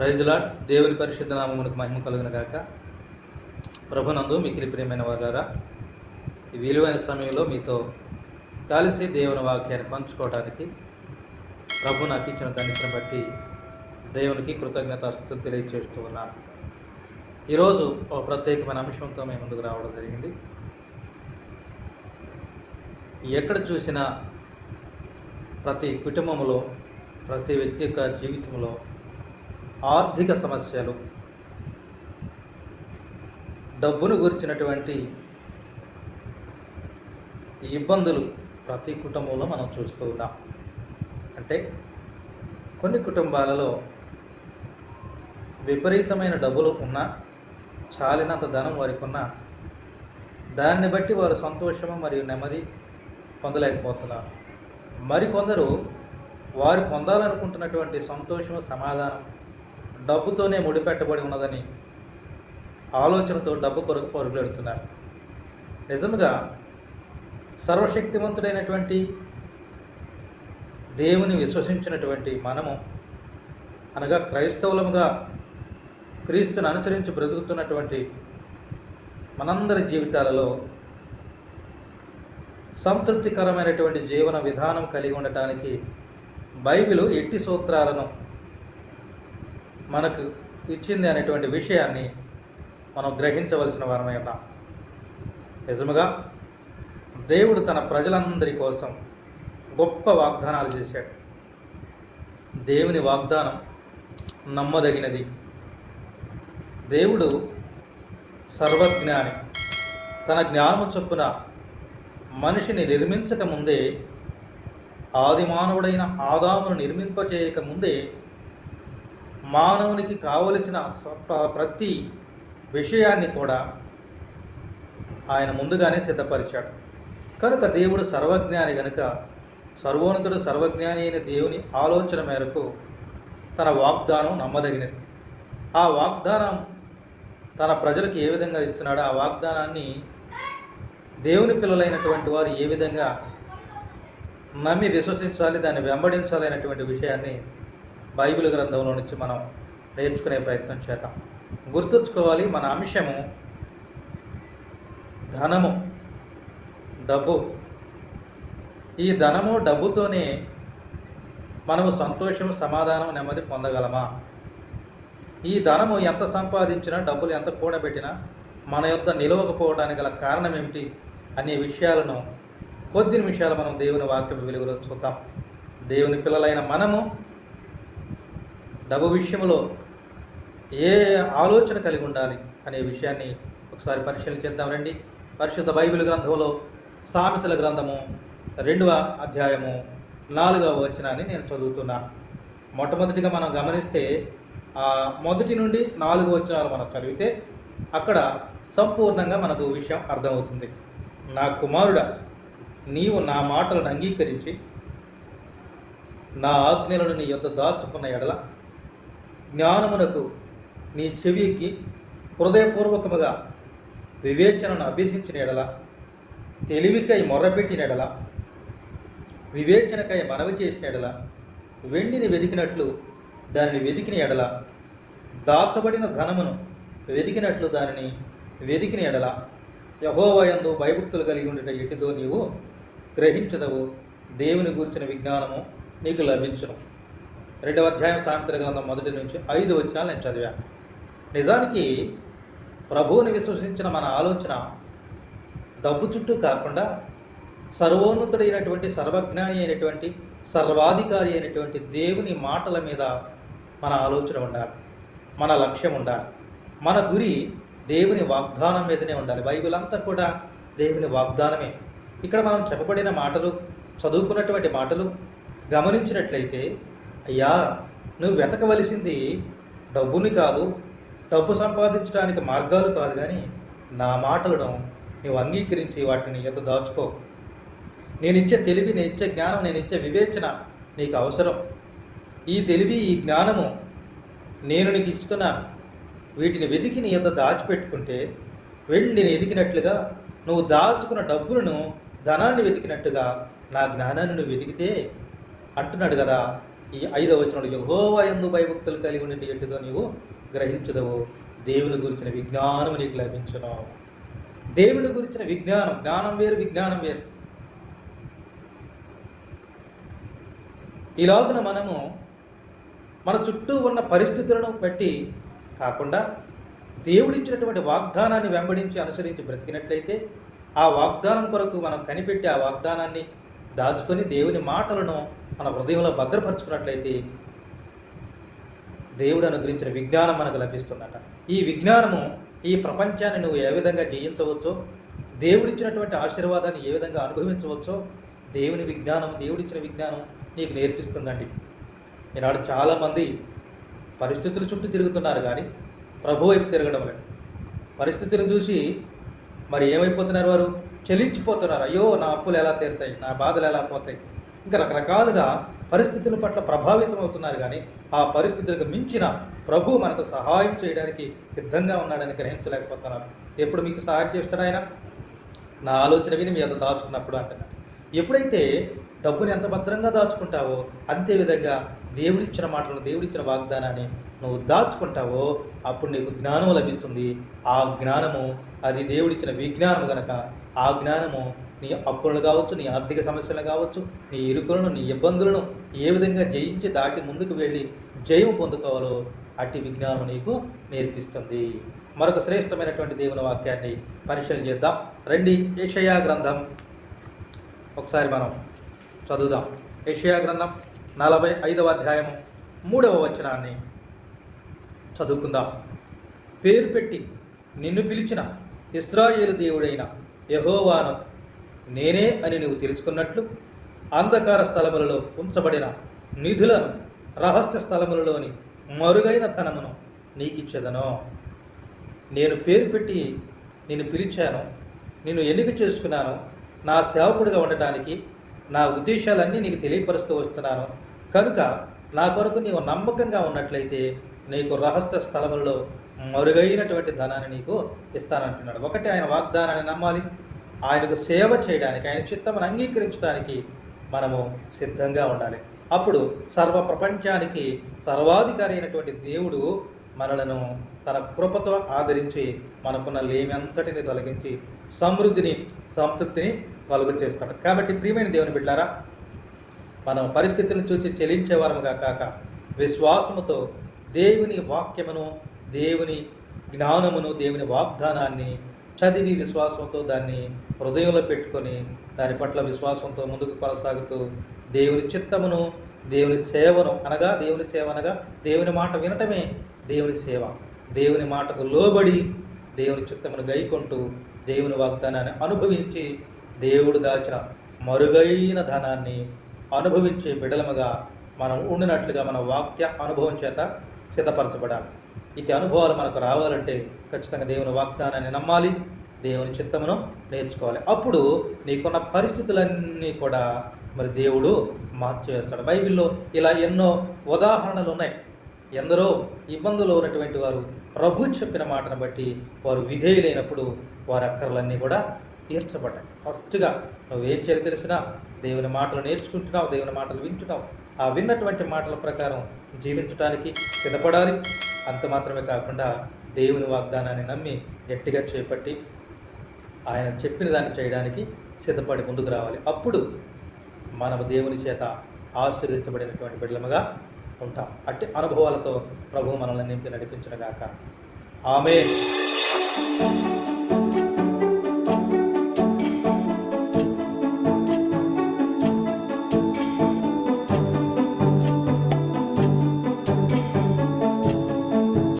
ప్రైజ్లాడ్ దేవుని పరిశుద్ధ నామమునకు మహిమ కలుగున గాక. ప్రభునందు మికిలి ప్రియమైన వారారా ఈ విలువైన సమయంలో మీతో కలిసి దేవుని వాక్యాన్ని పంచుకోవడానికి ప్రభు నాకు ఇచ్చిన ధన్యతను బట్టి దేవునికి కృతజ్ఞతాస్తులు తెలియజేస్తూ ఉన్నాను. ఈరోజు ఒక ప్రత్యేకమైన అంశంతో మేము ముందుకు రావడం జరిగింది. ఎక్కడ చూసినా ప్రతి కుటుంబంలో ప్రతి వ్యక్తి యొక్క జీవితంలో ఆర్థిక సమస్యలు డబ్బును గురించినటువంటి ఇబ్బందులు ప్రతి కుటుంబంలో మనం చూస్తూ ఉన్నాం. అంటే కొన్ని కుటుంబాలలో విపరీతమైన డబ్బులు ఉన్నా చాలినంత ధనం వారికి ఉన్నా దాన్ని బట్టి వారు సంతోషము మరియు నెమ్మది పొందలేకపోతున్నారు. మరికొందరు వారు పొందాలనుకుంటున్నటువంటి సంతోషము సమాధానం డబ్బుతోనే ముడిపెట్టబడి ఉన్నదని ఆలోచనతో డబ్బు కొరకు పరుగులెడుతున్నారు. నిజంగా సర్వశక్తివంతుడైనటువంటి దేవుని విశ్వసించినటువంటి మనము అనగా క్రైస్తవులముగా క్రీస్తుని అనుసరించి బ్రతుకుతున్నటువంటి మనందరి జీవితాలలో సంతృప్తికరమైనటువంటి జీవన విధానం కలిగి ఉండటానికి బైబిల్ ఎట్టి సూత్రాలను మనకు ఇచ్చింది అనేటువంటి విషయాన్ని మనం గ్రహించవలసిన వారమై ఉన్నాం. నిజముగా దేవుడు తన ప్రజలందరి కోసం గొప్ప వాగ్దానాలు చేశాడు. దేవుని వాగ్దానం నమ్మదగినది. దేవుడు సర్వజ్ఞాని. తన జ్ఞానము చొప్పున మనిషిని నిర్మించక ముందే ఆది మానవుడైన ఆదామును నిర్మింపచేయక ముందే మానవునికి కావలసిన ప్ర- ప్రతి విషయాన్ని కూడా ఆయన ముందుగానే సిద్ధపరిచాడు. కనుక దేవుడు సర్వజ్ఞాని గనుక సర్వోన్నతుడు సర్వజ్ఞాని అయిన దేవుని ఆలోచన మేరకు తన వాగ్దానం నమ్మదగినది. ఆ వాగ్దానం తన ప్రజలకు ఏ విధంగా ఇస్తున్నాడో ఆ వాగ్దానాన్ని దేవుని పిల్లలైనటువంటి వారు ఏ విధంగా నమ్మి విశ్వసించాలి దాన్ని వెంబడించాలి అనేటువంటి విషయాన్ని బైబిల్ గ్రంథంలో నుంచి మనం నేర్చుకునే ప్రయత్నం చేద్దాం. గుర్తుంచుకోవాలి మన అంశము ధనము డబ్బు. ఈ ధనము డబ్బుతోనే మనము సంతోషం సమాధానం నెమ్మది పొందగలమా? ఈ ధనము ఎంత సంపాదించినా డబ్బులు ఎంత కూడబెట్టినా మన యొక్క నిలవకపోవడానికి గల కారణం ఏమిటి అనే విషయాలను కొద్ది నిమిషాలు మనం దేవుని వాక్యం వెలుగులో చూద్దాం. దేవుని పిల్లలైన మనము డబ్బు విషయంలో ఏ ఆలోచన కలిగి ఉండాలి అనే విషయాన్ని ఒకసారి పరిశీలన రండి. పరిశుద్ధ బైబిల్ గ్రంథంలో సామెతల గ్రంథము రెండవ అధ్యాయము నాలుగవ వచనాన్ని నేను చదువుతున్నాను మొట్టమొదటిగా మనం గమనిస్తే ఆ మొదటి నుండి నాలుగు వచనాలు మనం చదివితే అక్కడ సంపూర్ణంగా మనకు విషయం అర్థమవుతుంది. నా కుమారుడా నీవు నా మాటలను అంగీకరించి నా ఆజ్ఞలను నీ యొద్ద దాచుకున్న ఎడల జ్ఞానమునకు నీ చెవికి హృదయపూర్వకముగా వివేచనను అభ్యసించిన ఎడల తెలివికై మొర్రపెట్టిన ఎడల వివేచనకై మనవి చేసిన ఎడల వెండిని వెదికినట్లు దానిని వెదికిన ఎడల దాచబడిన ధనమును వెదికినట్లు దానిని వెదికిన ఎడల యహోవయందు భయభక్తులు కలిగి ఉండేట ఎటిదో నీవు గ్రహించదవు. దేవుని గురించిన విజ్ఞానము నీకు లభించును. రెండవ అధ్యాయం సాయంత్ర గ్రంథం మొదటి నుంచి ఐదు వచ్చినా నేను చదివాను. నిజానికి ప్రభువుని విశ్వసించిన మన ఆలోచన డబ్బు చుట్టూ కాకుండా సర్వోన్నతుడైనటువంటి సర్వజ్ఞాని అయినటువంటి సర్వాధికారి అయినటువంటి దేవుని మాటల మీద మన ఆలోచన ఉండాలి మన లక్ష్యం ఉండాలి. మన గురి దేవుని వాగ్దానం మీదనే ఉండాలి. బైబిల్ అంతా కూడా దేవుని వాగ్దానమే. ఇక్కడ మనం చెప్పబడిన మాటలు చదువుకున్నటువంటి మాటలు గమనించినట్లయితే అయ్యా నువ్వు వెతకవలసింది డబ్బుని కాదు డబ్బు సంపాదించడానికి మార్గాలు కాదు కానీ నా మాటలను నువ్వు అంగీకరించి వాటిని ఎంత దాచుకో. నేనిచ్చే తెలివి నేను ఇచ్చే జ్ఞానం నేను ఇచ్చే వివేచన నీకు అవసరం. ఈ తెలివి ఈ జ్ఞానము నేను నీకు ఇస్తున్నాను. వీటిని వెతికి నీ ఎంత దాచిపెట్టుకుంటే వెండిని ఎదికినట్లుగా నువ్వు దాచుకున్న డబ్బులను ధనాన్ని వెతికినట్టుగా నా జ్ఞానాన్ని నువ్వు వెతికితే అంటున్నాడు కదా ఈ ఐదవ వచనంలో యహోవా ఎందు భయభక్తులు కలిగి ఉండే ఎటుదో నీవు గ్రహించదవు? దేవుని గురించిన విజ్ఞానం నీకు లభించను. దేవుని గురించిన విజ్ఞానం జ్ఞానం వేరు విజ్ఞానం వేరు. ఈలోగున మనము మన చుట్టూ ఉన్న పరిస్థితులను బట్టి కాకుండా దేవుడిచ్చినటువంటి వాగ్దానాన్ని వెంబడించి అనుసరించి బ్రతికినట్లయితే ఆ వాగ్దానం కొరకు మనం కనిపెట్టి ఆ వాగ్దానాన్ని దాచుకొని దేవుని మాటలను మన హృదయంలో భద్రపరుచుకున్నట్లయితే దేవుడు అనుగ్రహించిన విజ్ఞానం మనకు లభిస్తుందట. ఈ విజ్ఞానము ఈ ప్రపంచాన్ని నువ్వు ఏ విధంగా జయించవచ్చో దేవుడిచ్చినటువంటి ఆశీర్వాదాన్ని ఏ విధంగా అనుభవించవచ్చో దేవుని విజ్ఞానం దేవుడిచ్చిన విజ్ఞానం నీకు నేర్పిస్తుందండి. ఈనాడు చాలామంది పరిస్థితుల చుట్టూ తిరుగుతున్నారు కానీ ప్రభు వైపు తిరగడం లేదు. పరిస్థితులను చూసి మరి ఏమైపోతున్నారు వారు? చెలించిపోతున్నారు. అయ్యో నా అప్పులు ఎలా తీరుతాయి? నా బాధలు ఎలా పోతాయి? ఇంకా రకరకాలుగా పరిస్థితుల పట్ల ప్రభావితం అవుతున్నారు కానీ ఆ పరిస్థితులకు మించిన ప్రభు మనకు సహాయం చేయడానికి సిద్ధంగా ఉన్నాడని గ్రహించలేకపోతున్నాను ఎప్పుడు మీకు సహాయం చేస్తాడు ఆయన? నా ఆలోచన విని మీ అంత దాచుకున్నప్పుడు అంటున్నాడు. ఎప్పుడైతే డబ్బుని ఎంత భద్రంగా దాచుకుంటావో అంతే విధంగా దేవుడిచ్చిన మాటలను దేవుడిచ్చిన వాగ్దానాన్ని నువ్వు దాచుకుంటావో అప్పుడు నీకు జ్ఞానం లభిస్తుంది. ఆ జ్ఞానము అది దేవుడిచ్చిన విజ్ఞానం గనక ఆ జ్ఞానము నీ అప్పులను కావచ్చు నీ ఆర్థిక సమస్యలు కావచ్చు నీ ఇరుకులను నీ ఇబ్బందులను ఏ విధంగా జయించి దాటి ముందుకు వెళ్ళి జయము పొందుకోవాలో అట్టి విజ్ఞానం నీకు నేర్పిస్తుంది. మరొక శ్రేష్టమైనటువంటి దేవుని వాక్యాన్ని పరిశీలన చేద్దాం. రండి ఏషయా గ్రంథం. ఒకసారి మనం చదువుదాం. ఏషయా గ్రంథం నలభై ఐదవ అధ్యాయము మూడవ వచనాన్ని చదువుకుందాం. పేరు పెట్టి నిన్ను పిలిచిన ఇస్రాయేలు దేవుడైన యహోవాను నేనే అని నీవు తెలుసుకున్నట్లు అంధకార స్థలములలో ఉంచబడిన నిధులను రహస్య స్థలములలోని మరుగైన ధనమును నీకిచ్చేదను. నేను పేరు పెట్టి నిన్ను పిలిచాను నిన్ను ఎన్నిక చేసుకున్నాను నా సేవకుడిగా ఉండటానికి నా ఉద్దేశాలన్నీ నీకు తెలియపరుస్తూ వస్తున్నాను. కనుక నా కొరకు నీవు నమ్మకంగా ఉన్నట్లయితే నీకు రహస్య స్థలములలో మరుగైనటువంటి ధనాన్ని నీకు ఇస్తానంటున్నాడు. ఒకటి ఆయన వాగ్దానాన్ని నమ్మాలి. ఆయనకు సేవ చేయడానికి ఆయన చిత్తమును అంగీకరించడానికి మనము సిద్ధంగా ఉండాలి. అప్పుడు సర్వ ప్రపంచానికి సర్వాధికారి అయినటువంటి దేవుడు మనలను తన కృపతో ఆదరించి మనకున్న లేమంతటిని తొలగించి సమృద్ధిని సంతృప్తిని కలుగు చేస్తాడు. కాబట్టి ప్రియమైన దేవుని బిడ్డారా మనం పరిస్థితులను చూసి చెలించేవారముగా కాక విశ్వాసముతో దేవుని వాక్యమును దేవుని జ్ఞానమును దేవుని వాగ్దానాన్ని చదివి విశ్వాసంతో దాన్ని హృదయంలో పెట్టుకొని దాని పట్ల విశ్వాసంతో ముందుకు కొనసాగుతూ దేవుని చిత్తమును దేవుని సేవను అనగా దేవుని సేవ అనగా దేవుని మాట వినటమే దేవుని సేవ. దేవుని మాటకు లోబడి దేవుని చిత్తమును గైకొంటూ దేవుని వాగ్దానాన్ని అనుభవించి దేవుడు దాచిన మరుగైన ధనాన్ని అనుభవించే బిడలముగా మనం ఉండినట్లుగా మన వాక్య అనుభవం చేత సిద్ధపరచబడాలి. ఇటు అనుభవాలు మనకు రావాలంటే ఖచ్చితంగా దేవుని వాగ్దానాన్ని నమ్మాలి దేవుని చిత్తమును నేర్చుకోవాలి. అప్పుడు నీకున్న పరిస్థితులన్నీ కూడా మరి దేవుడు మార్చివేస్తాడు. బైబిల్లో ఇలా ఎన్నో ఉదాహరణలు ఉన్నాయి. ఎందరో ఇబ్బందులు ఉన్నటువంటి వారు ప్రభు చెప్పిన మాటను బట్టి వారు విధేయులైనప్పుడు వారి అక్కర్లన్నీ కూడా తీర్చబడ్డాయి. ఫస్ట్గా నువ్వేం చేయాలి తెలిసినా దేవుని మాటలు నేర్చుకుంటున్నావు దేవుని మాటలు వింటున్నావు. ఆ విన్నటువంటి మాటల ప్రకారం జీవించడానికి సిద్ధపడాలి. అంత మాత్రమే కాకుండా దేవుని వాగ్దానాన్ని నమ్మి గట్టిగా చేపట్టి ఆయన చెప్పిన దాన్ని చేయడానికి సిద్ధపడి ముందుకు రావాలి. అప్పుడు మనము దేవుని చేత ఆశీర్వదించబడినటువంటి బిడ్డలముగా ఉంటాం. అట్టి అనుభవాలతో ప్రభు మనల్ని నింపి నడిపించడం గాక. ఆమె